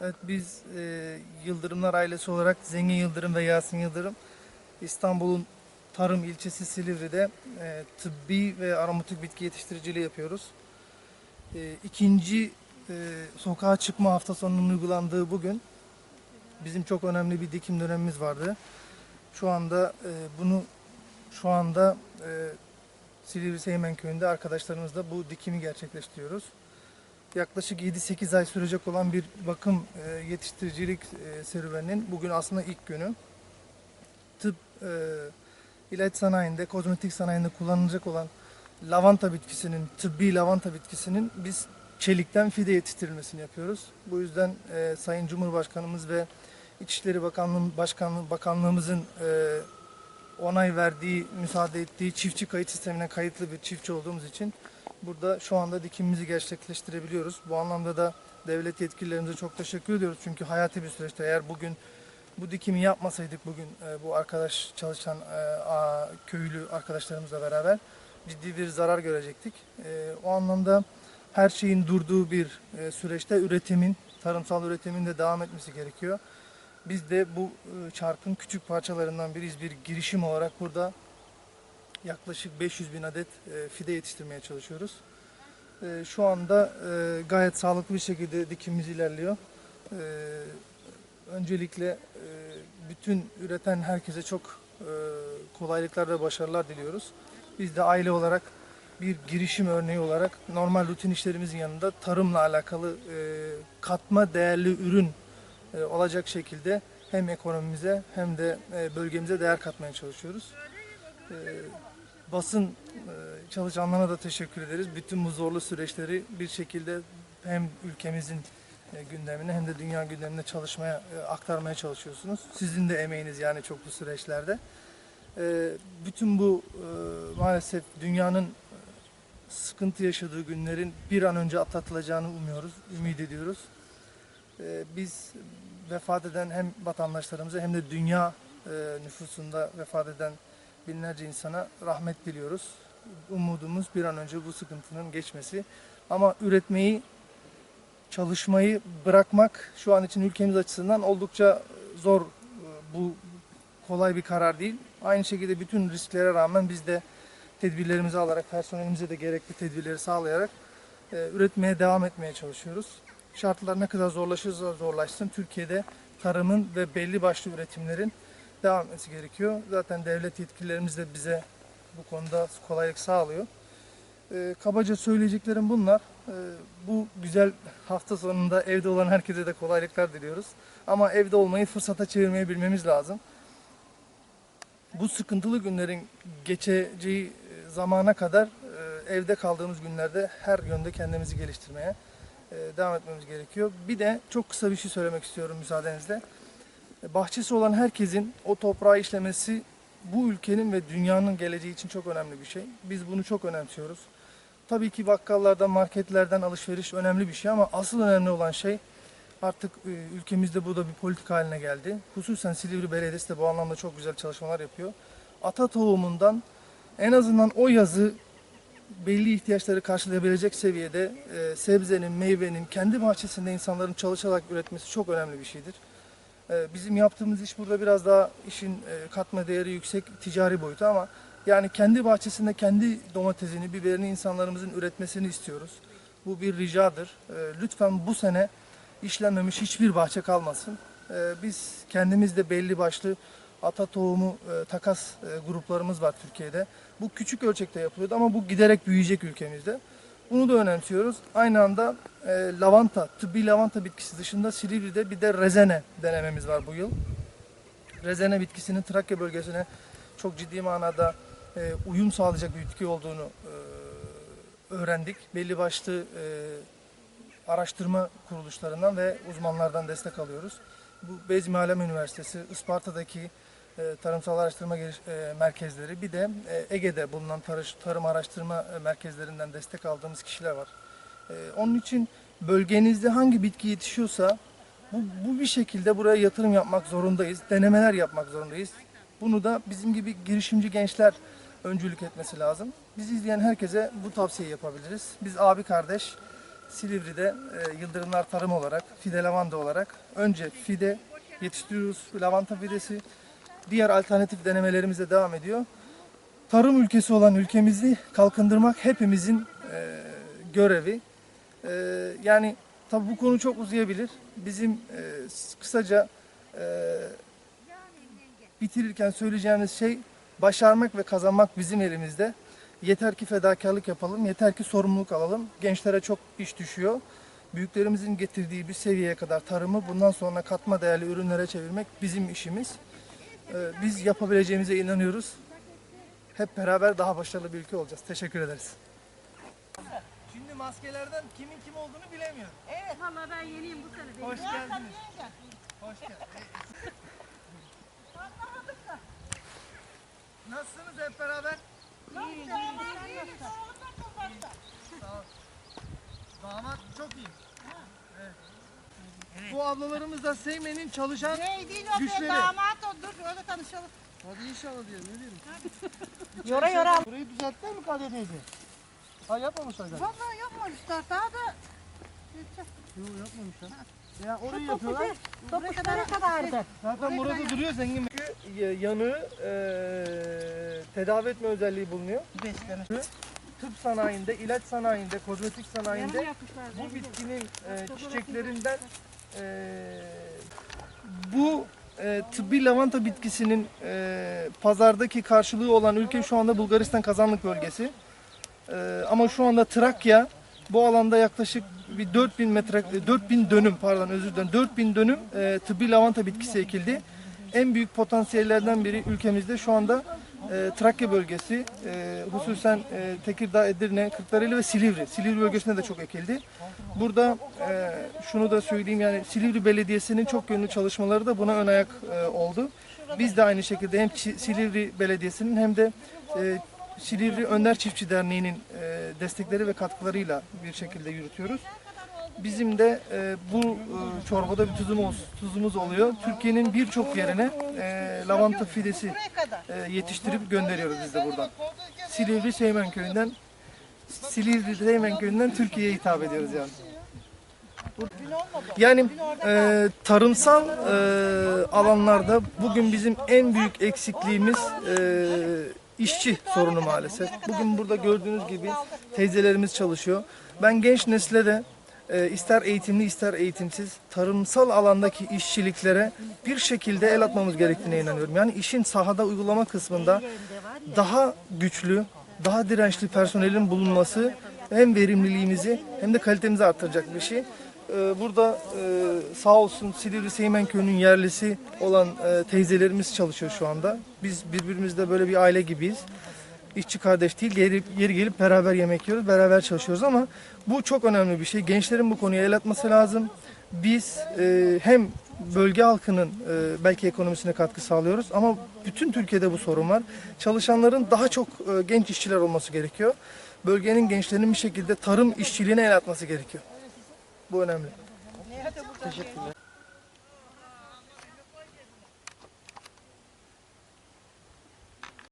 Evet biz e, Yıldırımlar ailesi olarak Zengin Yıldırım ve Yasin Yıldırım İstanbul'un Tarım ilçesi Silivri'de e, tıbbi ve aromatik bitki yetiştiriciliği yapıyoruz. E, ikinci e, sokağa çıkma hafta sonunun uygulandığı bugün bizim çok önemli bir dikim dönemimiz vardı. Şu anda e, bunu şu anda e, Silivri Seymen Köyü'nde arkadaşlarımızla bu dikimi gerçekleştiriyoruz yaklaşık 7-8 ay sürecek olan bir bakım e, yetiştiricilik e, serüveninin bugün aslında ilk günü. Tıp, e, ilaç sanayinde, kozmetik sanayinde kullanılacak olan lavanta bitkisinin, tıbbi lavanta bitkisinin biz çelikten fide yetiştirilmesini yapıyoruz. Bu yüzden e, Sayın Cumhurbaşkanımız ve İçişleri Bakanlığı, Başkanlığı, Bakanlığımızın e, onay verdiği, müsaade ettiği çiftçi kayıt sistemine kayıtlı bir çiftçi olduğumuz için burada şu anda dikimimizi gerçekleştirebiliyoruz. Bu anlamda da devlet yetkililerimize çok teşekkür ediyoruz. Çünkü hayati bir süreçte eğer bugün bu dikimi yapmasaydık bugün e, bu arkadaş çalışan e, a, köylü arkadaşlarımızla beraber ciddi bir zarar görecektik. E, o anlamda her şeyin durduğu bir e, süreçte üretimin, tarımsal üretimin de devam etmesi gerekiyor. Biz de bu e, çarkın küçük parçalarından biriyiz. Bir girişim olarak burada yaklaşık 500 bin adet e, fide yetiştirmeye çalışıyoruz. E, Şu anda e, gayet sağlıklı bir şekilde dikimimiz ilerliyor. Öncelikle bütün üreten herkese çok kolaylıklar ve başarılar diliyoruz. Biz de aile olarak bir girişim örneği olarak normal rutin işlerimizin yanında tarımla alakalı katma değerli ürün olacak şekilde hem ekonomimize hem de bölgemize değer katmaya çalışıyoruz. Basın e, çalışanlarına da teşekkür ederiz. Bütün bu zorlu süreçleri bir şekilde hem ülkemizin e, gündemine hem de dünya gündemine çalışmaya e, aktarmaya çalışıyorsunuz. Sizin de emeğiniz yani çok bu süreçlerde. Bütün bu maalesef dünyanın sıkıntı yaşadığı günlerin bir an önce atlatılacağını umuyoruz, ümit ediyoruz. Biz vefat eden hem vatandaşlarımıza hem de dünya nüfusunda vefat eden binlerce insana rahmet diliyoruz. Umudumuz bir an önce bu sıkıntının geçmesi. Ama üretmeyi, çalışmayı bırakmak şu an için ülkemiz açısından oldukça zor. Bu kolay bir karar değil. Aynı şekilde bütün risklere rağmen biz de tedbirlerimizi alarak, personelimize de gerekli tedbirleri sağlayarak e, üretmeye devam etmeye çalışıyoruz. Şartlar ne kadar zorlaşırsa zorlaşsın Türkiye'de tarımın ve belli başlı üretimlerin devam etmesi gerekiyor. Zaten devlet yetkililerimiz de bize bu konuda kolaylık sağlıyor. E, kabaca söyleyeceklerim bunlar. E, bu güzel hafta sonunda evde olan herkese de kolaylıklar diliyoruz. Ama evde olmayı fırsata çevirmeyi bilmemiz lazım. Bu sıkıntılı günlerin geçeceği e, zamana kadar e, evde kaldığımız günlerde her yönde kendimizi geliştirmeye e, devam etmemiz gerekiyor. Bir de çok kısa bir şey söylemek istiyorum müsaadenizle. Bahçesi olan herkesin o toprağı işlemesi bu ülkenin ve dünyanın geleceği için çok önemli bir şey. Biz bunu çok önemsiyoruz. Tabii ki bakkallardan, marketlerden alışveriş önemli bir şey ama asıl önemli olan şey artık e, ülkemizde bu da bir politika haline geldi. Hususen Silivri Belediyesi de bu anlamda çok güzel çalışmalar yapıyor. Ata tohumundan en azından o yazı belli ihtiyaçları karşılayabilecek seviyede e, sebzenin, meyvenin kendi bahçesinde insanların çalışarak üretmesi çok önemli bir şeydir. E, bizim yaptığımız iş burada biraz daha işin e, katma değeri yüksek ticari boyutu ama yani kendi bahçesinde kendi domatesini, biberini insanlarımızın üretmesini istiyoruz. Bu bir ricadır. E, lütfen bu sene işlenmemiş hiçbir bahçe kalmasın. E, biz kendimiz de belli başlı ata tohumu e, takas e, gruplarımız var Türkiye'de. Bu küçük ölçekte yapılıyordu ama bu giderek büyüyecek ülkemizde. Bunu da önemsiyoruz. Aynı anda e, lavanta, tıbbi lavanta bitkisi dışında Silivri'de bir de rezene denememiz var bu yıl. Rezene bitkisinin Trakya bölgesine çok ciddi manada e, uyum sağlayacak bir bitki olduğunu e, öğrendik. Belli başlı e, araştırma kuruluşlarından ve uzmanlardan destek alıyoruz. Bu Bezmi Alem Üniversitesi, Isparta'daki tarımsal araştırma e, merkezleri bir de e, Ege'de bulunan tarım araştırma e, merkezlerinden destek aldığımız kişiler var. E, onun için bölgenizde hangi bitki yetişiyorsa bu, bu bir şekilde buraya yatırım yapmak zorundayız, denemeler yapmak zorundayız. Bunu da bizim gibi girişimci gençler öncülük etmesi lazım. Bizi izleyen herkese bu tavsiyeyi yapabiliriz. Biz abi kardeş Silivri'de e, Yıldırımlar Tarım olarak, fide lavanta olarak önce fide yetiştiriyoruz, lavanta fidesi. Diğer alternatif denemelerimiz de devam ediyor. Tarım ülkesi olan ülkemizi kalkındırmak hepimizin e, görevi. E, yani tabi bu konu çok uzayabilir. Bizim e, kısaca e, bitirirken söyleyeceğimiz şey başarmak ve kazanmak bizim elimizde. Yeter ki fedakarlık yapalım, yeter ki sorumluluk alalım. Gençlere çok iş düşüyor. Büyüklerimizin getirdiği bir seviyeye kadar tarımı bundan sonra katma değerli ürünlere çevirmek bizim işimiz. Ee, Biz yapabileceğimize inanıyoruz. Hep beraber daha başarılı bir ülke olacağız. Teşekkür ederiz. Şimdi maskelerden kimin kim olduğunu bilemiyorum. Evet. Valla ben yeniyim bu sene. Hoş geldiniz. Hoş geldiniz. Nasılsınız hep beraber? Sağ ol. Damat çok iyi. Evet. Bu ablalarımız da Seymen'in çalışan Neydi Güçleri. damat dur öyle tanışalım. Hadi inşallah diyelim ne diyelim. Yora yora. Burayı düzelttiler mi Kadir teyze? Ha yapmamışlar galiba. Valla yapmamışlar daha da. Yok yapmamışlar. Ya orayı yapıyorlar. Topuşlara kadardı. Zaten burada duruyor zengin. Çünkü yanığı e, tedavi etme özelliği bulunuyor. Besleme. Tıp sanayinde, ilaç sanayinde, kozmetik sanayinde bu bitkinin e, çiçeklerinden e, bu e, tıbbi lavanta bitkisinin e, pazardaki karşılığı olan ülke şu anda Bulgaristan kazanlık bölgesi. E, ama şu anda Trakya bu alanda yaklaşık bir 4000 metre 4000 dönüm pardon özür dilerim 4000 dönüm e, tıbbi lavanta bitkisi ekildi. En büyük potansiyellerden biri ülkemizde şu anda e, Trakya bölgesi, e, hususen e, Tekirdağ, Edirne, Kırklareli ve Silivri. Silivri bölgesinde de çok ekildi. Burada e, şunu da söyleyeyim yani Silivri Belediyesi'nin çok yönlü çalışmaları da buna ön ayak e, oldu. Biz de aynı şekilde hem Silivri Belediyesi'nin hem de e, Silivri Önder Çiftçi Derneği'nin e, destekleri ve katkılarıyla bir şekilde yürütüyoruz. Bizim de e, bu e, çorbada bir tuzumuz, tuzumuz oluyor. Türkiye'nin birçok yerine e, lavanta fidesi e, yetiştirip gönderiyoruz biz de buradan. Silivri Seymen Köyü'nden Silivri Seymen Köyü'nden Türkiye'ye hitap ediyoruz yani. Yani e, tarımsal e, alanlarda bugün bizim en büyük eksikliğimiz e, işçi sorunu maalesef. Bugün burada gördüğünüz gibi teyzelerimiz çalışıyor. Ben genç nesle de e, ister eğitimli ister eğitimsiz tarımsal alandaki işçiliklere bir şekilde el atmamız gerektiğine inanıyorum. Yani işin sahada uygulama kısmında daha güçlü, daha dirençli personelin bulunması hem verimliliğimizi hem de kalitemizi arttıracak bir şey. Ee, Burada e, sağ olsun Silivri Seymen Köyü'nün yerlisi olan e, teyzelerimiz çalışıyor şu anda. Biz birbirimizle böyle bir aile gibiyiz. İşçi kardeş değil, yeri, yeri gelip beraber yemek yiyoruz, beraber çalışıyoruz ama bu çok önemli bir şey. Gençlerin bu konuya el atması lazım. Biz e, hem bölge halkının e, belki ekonomisine katkı sağlıyoruz ama bütün Türkiye'de bu sorun var. Çalışanların daha çok e, genç işçiler olması gerekiyor. Bölgenin gençlerinin bir şekilde tarım işçiliğine el atması gerekiyor. Bu önemli. Teşekkürler.